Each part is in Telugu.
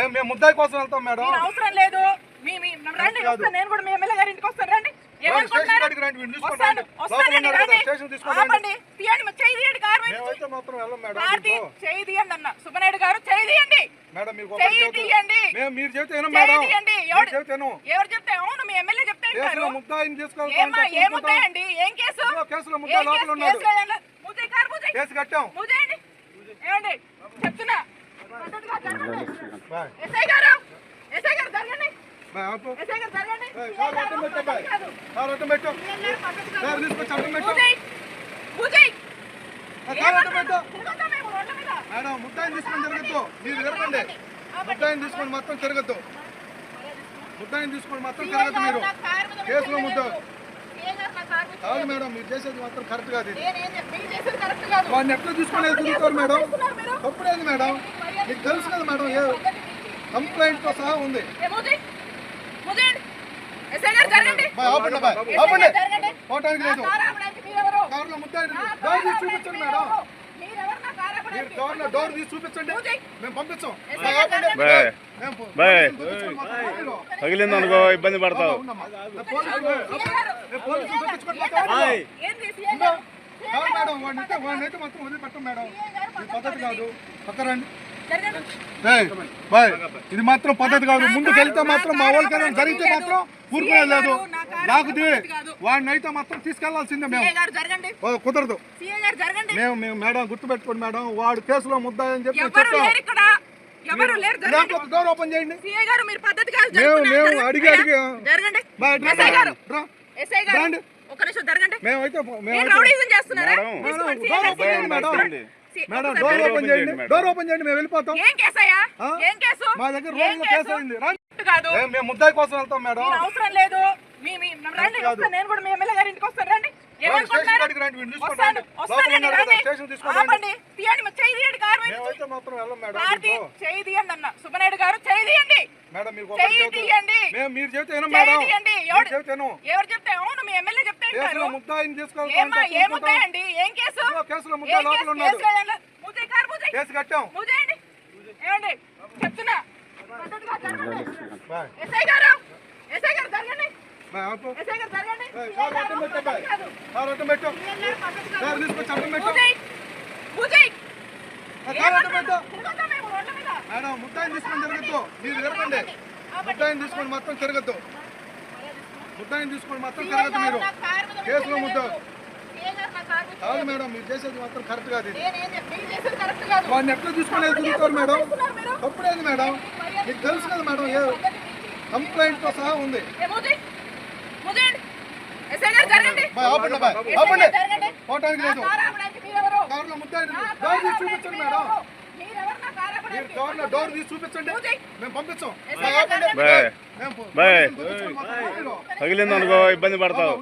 ఏం మేము ముద్దాయి కోసం వెళ్తాం మేడం. అవసరం లేదు. మీ మీ రండి నేను కూడా మీ ఎమ్మెల్యే గారి ఇంటికి వస్తాను. రండి. సుబ్బనాయుడు గారు చేయి తీయండి. మేడం మీకు ఒకటి చేయి చెబుతా. తీయండి. మేము మీరు మీరు ఎవరు చెప్తే? అవును మీ ఎమ్మెల్యే చెప్తే కేసులో వింటారు. ముద్దాయిని తీసుకోవాలి ఏమా ఏముంటాయండి ఏం కేసు? కేసు? కట్టాం. చెప్తున్నా. జరగండి. జరగండి జరగండి? మేడం ముద్దాయిని తీసుకొని తిరగద్దు మీరు తిరగండి ముద్దాయిని తీసుకొని మొత్తం తిరగద్దు ముద్దాయిని తీసుకొని మొత్తం తిరగద్దు మీరు కేసులో ముద్ద కాదు మేడం మీరు చేసేది మాత్రం కరెక్ట్ కాదు కరెక్ట్. వాడిని ఎట్లా తీసుకొని తిరుగుతారు మేడం? తప్పుడేది మేడం మీకు తెలుసు కదా మేడం ఏ కంప్లైంట్తో సహా ఉంది. పోవటానికి లేదు? కారులో ముద్దాయి డోర్ తీసి చూపించండి మేడం. మీరు? డోర్ తీసి చూపించండి. మేము పంపించాం. పంపిలో. తగిలిందనుకో ఇబ్బంది పడతావు. మేడం వాడిని అయితే వాడిని అయితే మొత్తం వదిలిపెట్టం మేడం. ఇది పద్ధతి కాదు. పక్కరండి ఇది మాత్రం పద్ధతి కాదు. ముందుకు వెళ్తే మాత్రం మా వాళ్ళకి జరిగితే మాత్రం ఊరుకునేది లేదు. లాగుది వాడిని అయితే మాత్రం తీసుకెళ్ళాల్సిందే మేము. కుదరదు. మేము మేము మేడం గుర్తుపెట్టుకోండి మేడం. వాడు కేసులో ముద్దాయని చెప్పి ఎవరు చెప్పాం. లేరు ఇక్కడ. ఎవరు లేరు. జరగండి. లేకపోతే డోర్ ఓపెన్ చేయండి. మేము-. మేము. అడిగి అడిగి- మేమైతే మేడం. మేడం, డోర్ ఓపెన్ చేయండి డోర్ ఓపెన్ చేయండి చేయండి మేము వెళ్ళిపోతాం. ఏం కేసయ్యా? ఏం కేసు మా దగ్గర ఏం రోజులో కేసు అయింది. కాదు. మేము ముద్దాయి కోసం వెళ్తాం మేడం. అవసరం లేదు. మీ మీ రండి నేను కూడా మీ ఎమ్మెల్యే గారి ఇంటికి వస్తాను. రండి. సుబ్బనాయుడు గారు చేయి తీయండి. మేడం మీకు ఒకటి చేయి చెబుతా. తీయండి. మేము మీరు వినం. ఎవరు చెప్తే? అవును మీ ఎమ్మెల్యే చెప్తున్నా. ఎస్ఐ గారు ఎస్ఐ గారు జరగండి. తిరగద్దు మీరు తిరగండి ముద్దాయిని తీసుకొని మొత్తం తిరగద్దు. ముద్దాయిని తీసుకొని మొత్తం తిరగద్దు మీరు. కేసులో ముద్ద కాదు మేడం మీరు చేసేది మాత్రం కరెక్ట్ కాదు ఇది. కరెక్ట్. వాడిని ఎట్లా తీసుకొని తిరుగుతారు మేడం? తప్పుడేది మేడం? మీకు తెలుసు కదా మేడం ఏ కంప్లైంట్తో సహా ఉంది. పోవటానికి లేదు? కారులో ముద్దాయి చూపించండి మేడం. మీరు? డోర్లో డోర్ తీసి చూపించండి. మేము పంపించాం. తగిలిందనుకో ఇబ్బంది పడతావు.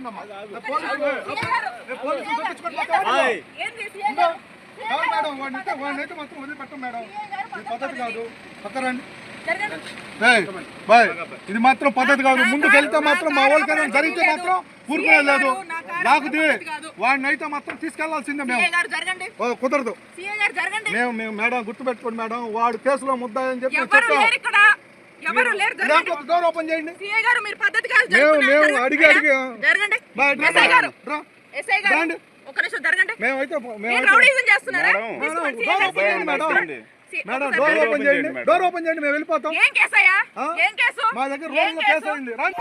మేడం వాడిని అయితే వాడిని అయితే మాత్రం వదిలిపెట్టం మేడం. ఇది పద్ధతి కాదు. పక్కరండి బాయ్. ఇది మాత్రం పద్ధతి కాదు. ముందుకు వెళ్తే మాత్రం మా వాళ్ళకి ఏదైనా జరిగితే మాత్రం ఊరుకునేది లేదు. లాగుది వాడిని అయితే మాత్రం తీసుకెళ్ళాల్సిందే మేము. కుదరదు. సీఏ గారు జరగండి. మేము మేము మేడం గుర్తుపెట్టుకోండి మేడం వాడు కేసులో చెప్పి ఎవరు చెప్పాం. లేరు ఇక్కడ? ఎవరు లేరు? జరగండి. లేకపోతే డోర్ ఓపెన్ చేయండి. మేము-. అడిగి అడిగి- మేమైతే మేడం. డోర్ ఓపెన్ చేయండి డోర్ ఓపెన్ చేయండి. మేడం. డోర్ ఓపెన్ చేయండి మేము వెళ్ళిపోతాం. ఏం కేసయ్యా ఆ? ఏం కేసు మా దగ్గర ఏం రోజులో కేసు? అయింది. రండి